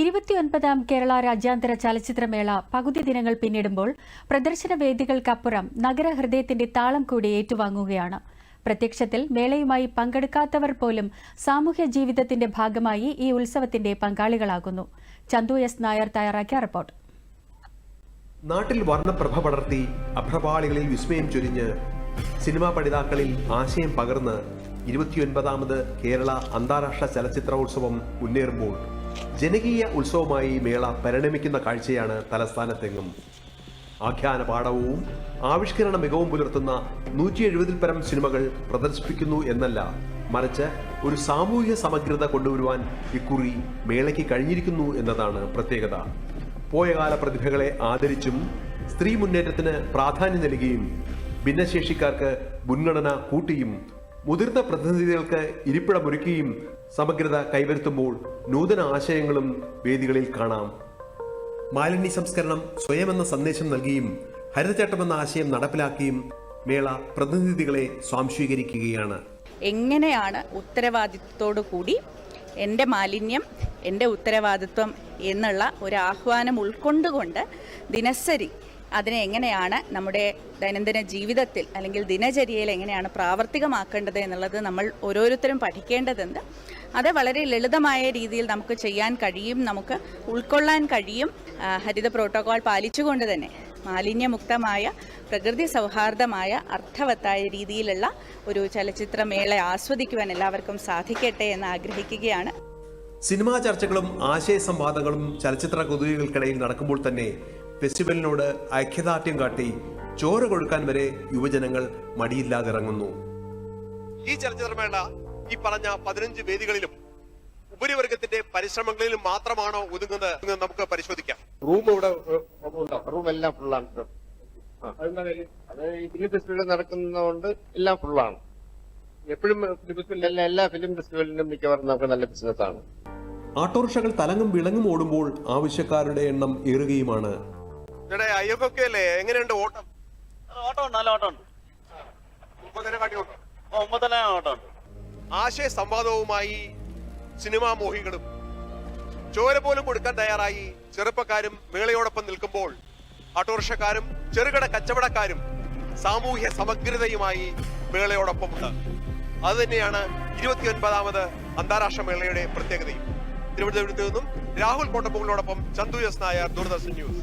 ഇരുപത്തിയൊൻപതാം കേരള രാജ്യാന്തര ചലച്ചിത്രമേള പകുതി ദിനങ്ങൾ പിന്നിടുമ്പോൾ പ്രദർശന വേദികൾക്കപ്പുറം നഗരഹൃദയത്തിന്റെ താളം കൂടി ഏറ്റുവാങ്ങുകയാണ്. പ്രത്യക്ഷത്തിൽ മേളയുമായി പങ്കെടുക്കാത്തവർ പോലും സാമൂഹ്യ ജീവിതത്തിന്റെ ഭാഗമായി ഈ ഉത്സവത്തിന്റെ പങ്കാളികളാകുന്നു. ചന്തു എസ് നായർ തയ്യാറാക്കിയ റിപ്പോർട്ട്. നാട്ടിൽ വർണപ്രഭ പടർത്തി അഭ്രപാളികളിൽ വിസ്മയം ചൊരിഞ്ഞ് സിനിമാ പഠിതാക്കളിൽ ആശയം പകർന്ന് ഇരുപത്തിയൊൻപതാമത് കേരള അന്താരാഷ്ട്ര ചലച്ചിത്രോത്സവം മുന്നേറുമ്പോൾ ജനകീയ ഉത്സവമായി മേള പരിണമിക്കുന്ന കാഴ്ചയാണ് തലസ്ഥാനത്തെങ്ങും. ആഖ്യാന പാഠവും ആവിഷ്കരണ മികവും പുലർത്തുന്ന നൂറ്റി എഴുപതിൽ പരം സിനിമകൾ പ്രദർശിപ്പിക്കുന്നു എന്നല്ല മറിച്ച് ഒരു സാമൂഹിക സമഗ്രത കൊണ്ടുവരുവാൻ ഇക്കുറി മേളയ്ക്ക് കഴിഞ്ഞിരിക്കുന്നു എന്നതാണ് പ്രത്യേകത. പോയകാല പ്രതിഭകളെ ആദരിച്ചും സ്ത്രീ മുന്നേറ്റത്തിന് പ്രാധാന്യം നൽകുകയും ഭിന്നശേഷിക്കാർക്ക് മുൻഗണന കൂട്ടിയും മുതിർന്ന പ്രതിനിധികൾക്ക് ഇരിപ്പിടമൊരുക്കുകയും സമഗ്രത കൈവരുത്തുമ്പോൾ നൂതന ആശയങ്ങളും വേദികളിൽ കാണാം. മാലിന്യ സംസ്കരണം സ്വയമെന്ന സന്ദേശം നൽകിയും ഹരിതചട്ടമെന്ന ആശയം നടപ്പിലാക്കിയും മേള പ്രതിനിധികളെ സ്വാംശീകരിക്കുകയാണ്. എങ്ങനെയാണ് ഉത്തരവാദിത്വത്തോടു കൂടി എന്റെ മാലിന്യം എന്റെ ഉത്തരവാദിത്വം എന്നുള്ള ഒരു ആഹ്വാനം ഉൾക്കൊണ്ടുകൊണ്ട് ദിനസരി അതിനെ എങ്ങനെയാണ് നമ്മുടെ ദൈനംദിന ജീവിതത്തിൽ അല്ലെങ്കിൽ ദിനചര്യയിൽ എങ്ങനെയാണ് പ്രാവർത്തികമാക്കേണ്ടത് എന്നുള്ളത് നമ്മൾ ഓരോരുത്തരും പഠിക്കേണ്ടതുണ്ട്. അത് വളരെ ലളിതമായ രീതിയിൽ നമുക്ക് ചെയ്യാൻ കഴിയും നമുക്ക് ഉൾക്കൊള്ളാൻ കഴിയും. ഹരിത പ്രോട്ടോകോൾ പാലിച്ചുകൊണ്ട് തന്നെ മാലിന്യമുക്തമായ പ്രകൃതി സൗഹാർദ്ദമായ അർത്ഥവത്തായ രീതിയിലുള്ള ഒരു ചലച്ചിത്രമേള ആസ്വദിക്കുവാൻ എല്ലാവർക്കും സാധിക്കട്ടെ എന്ന് ആഗ്രഹിക്കുകയാണ്. സിനിമാ ചർച്ചകളും ആശയ സംവാദങ്ങളും ചലച്ചിത്ര കൊതുകൾക്കിടയിൽ നടക്കുമ്പോൾ തന്നെ ഫെസ്റ്റിവലിനോട് ഐക്യദാർഢ്യം കാട്ടി ചോര കൊടുക്കാൻ വരെ യുവജനങ്ങൾ മടിയില്ലാതെ ഇറങ്ങുന്നു. ഈ ചലച്ചിത്രമേള ഈ പറഞ്ഞ പതിനഞ്ച് വേദികളിലും ഉപരിവർഗത്തിന്റെ പരിശ്രമങ്ങളിലും മാത്രമാണോ ഒതുങ്ങുന്നത് എന്ന് നമുക്ക് പരിശോധിക്കാം. റൂം ഇവിടെ റൂം എല്ലാം ഫുള്ളാണ്. അത് ഈ ഫിലിം ഫെസ്റ്റിവൽ നടക്കുന്നതുകൊണ്ട് എല്ലാം ഫുള്ളാണ്. എപ്പോഴും എല്ലാ എല്ലാ ഫിലിം ഫെസ്റ്റിവലിനും മിക്കവാറും നമുക്ക് നല്ല ബിസിനസ് ആണ്. ഓട്ടോറിക്ഷകൾ തലങ്ങും വിളങ്ങും ഓടുമ്പോൾ ആവശ്യക്കാരുടെ എണ്ണം ഏറുകയുമാണ്. അയ്യൊക്കെ അല്ലേ എങ്ങനെയുണ്ട് ഓട്ടം? ഓട്ടം ഉണ്ട് നല്ല ഓട്ടം. ഉണ്ട് ഓട്ടം ഉണ്ട് ആശയ സംവാദവുമായി സിനിമാ മോഹികളും. ചോര പോലും കൊടുക്കാൻ തയ്യാറായി ചെറുപ്പക്കാരും മേളയോടൊപ്പം നിൽക്കുമ്പോൾ ഓട്ടോറിക്ഷക്കാരും ചെറുകിട കച്ചവടക്കാരും സാമൂഹ്യ സമഗ്രതയുമായി മേളയോടൊപ്പമുണ്ട് അത് തന്നെയാണ് ഇരുപത്തിയൊൻപതാമത് അന്താരാഷ്ട്ര മേളയുടെ പ്രത്യേകതയും. തിരുവനന്തപുരത്ത് നിന്നും രാഹുൽ കോട്ടപ്പുകളോടൊപ്പം ചന്തു എസ് നായർ ദൂരദർശൻ ന്യൂസ്.